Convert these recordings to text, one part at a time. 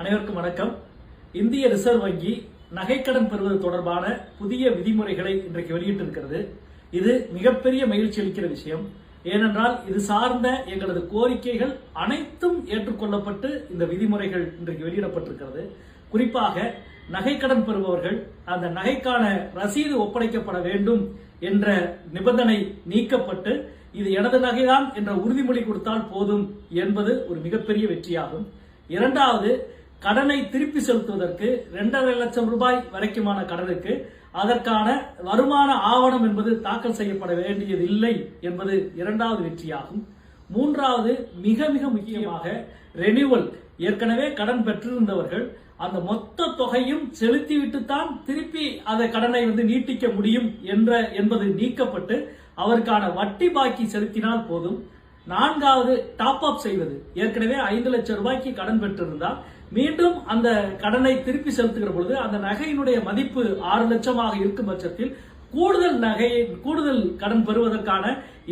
அனைவருக்கும் வணக்கம். இந்திய ரிசர்வ் வங்கி நகைக்கடன் பெறுவது தொடர்பான புதிய விதிமுறைகளை இன்றைக்கு வெளியிட்டிருக்கிறது. இது மிகப்பெரிய மகிழ்ச்சி அளிக்கிற விஷயம். ஏனென்றால் இது சார்ந்த எங்களது கோரிக்கைகள் அனைத்தும் ஏற்றுக்கொள்ளப்பட்டு இந்த விதிமுறைகள் இன்றைக்கு வெளியிடப்பட்டிருக்கிறது. குறிப்பாக நகைக்கடன் பெறுபவர்கள் அந்த நகைக்கான ரசீது ஒப்படைக்கப்பட வேண்டும் என்ற நிபந்தனை நீக்கப்பட்டு இது எனது நகைதான் என்ற உறுதிமொழி கொடுத்தால் போதும் என்பது ஒரு மிகப்பெரிய வெற்றியாகும். இரண்டாவது கடனை திருப்பி செலுத்துவதற்கு இரண்டரை லட்சம் ரூபாய் வரைக்குமான கடனுக்கு அதற்கான வருமான ஆவணம் என்பது தாக்கல் செய்யப்பட வேண்டியதில்லை என்பது இரண்டாவது வெற்றியாகும். மூன்றாவது மிக மிக முக்கியமாக ரெனியூவல் ஏற்கனவே கடன் பெற்றிருந்தவர்கள் அந்த மொத்த தொகையும் செலுத்திவிட்டு தான் திருப்பி அந்த கடனை வந்து நீட்டிக்க முடியும் என்ற என்பது நீக்கப்பட்டு அவருக்கான வட்டி பாக்கி செலுத்தினால் போதும். நான்காவது டாப் அப் செய்வது. ஏற்கனவே ஐந்து லட்சம் ரூபாய்க்கு கடன் பெற்றிருந்தால் மீண்டும் அந்த கடனை திருப்பி செலுத்துகிற பொழுது அந்த நகையினுடைய மதிப்பு ஆறு லட்சமாக இருக்கும் பட்சத்தில் கூடுதல் நகையை கூடுதல் கடன் பெறுவதற்கான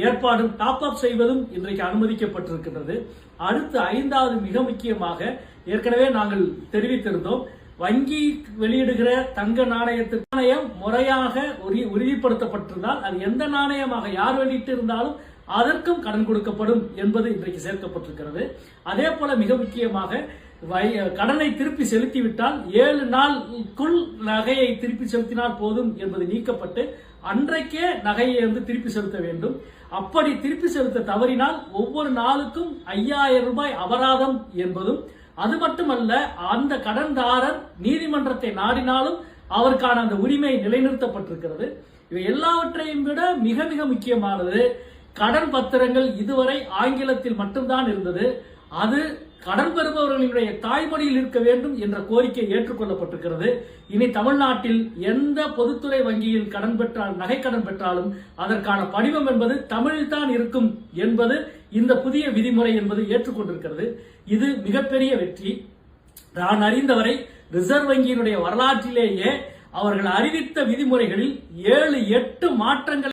ஏற்பாடும் டாப் அப் செய்வதும் இன்றைக்கு அனுமதிக்கப்பட்டிருக்கின்றது. அடுத்து ஐந்தாவது மிக முக்கியமாக ஏற்கனவே நாங்கள் தெரிவித்திருந்தோம் வங்கி வெளியிடுகிற தங்க நாணயத்திற்கு நாணயம் முறையாக உறுதிப்படுத்தப்பட்டிருந்தால் அது எந்த நாணயமாக யார் வெளியிட்டு இருந்தாலும் அதற்கும் கடன் கொடுக்கப்படும் என்பது இன்றைக்கு சேர்க்கப்பட்டிருக்கிறது. அதே போல மிக முக்கியமாக கடனை திருப்பி செலுத்திவிட்டால் ஏழு நாளுக்குள் நகையை திருப்பி செலுத்தினால் போதும் என்பது நீக்கப்பட்டு அன்றைக்கே நகையை வந்து திருப்பி செலுத்த வேண்டும். அப்படி திருப்பி செலுத்த தவறினால் ஒவ்வொரு நாளுக்கும் ஐயாயிரம் ரூபாய் அபராதம் என்பதும் அது மட்டுமல்ல அந்த கடன்தாரர் நீதிமன்றத்தை நாடினாலும் அவருக்கான அந்த உரிமை நிலைநிறுத்தப்பட்டிருக்கிறது. இவை எல்லாவற்றையும் விட மிக மிக முக்கியமானது கடன் பத்திரங்கள் இதுவரை ஆங்கிலத்தில் மட்டும்தான் இருந்தது. அது கடன் பெறுபவர்களுடைய தாய்மொழியில் இருக்க வேண்டும் என்ற கோரிக்கை ஏற்றுக்கொள்ளப்பட்டிருக்கிறது. இனி தமிழ்நாட்டில் எந்த பொதுத்துறை வங்கியில் கடன் பெற்றால் நகை கடன் பெற்றாலும் அதற்கான படிவம் என்பது தமிழில் தான் இருக்கும் என்பது இந்த புதிய விதிமுறை என்பது ஏற்றுக்கொண்டிருக்கிறது. இது மிகப்பெரிய வெற்றி. நான் அறிந்தவரை ரிசர்வ் வங்கியினுடைய வரலாற்றிலேயே அவர்கள் அறிவித்த விதிமுறைகளில் ஏழு எட்டு மாற்றங்கள்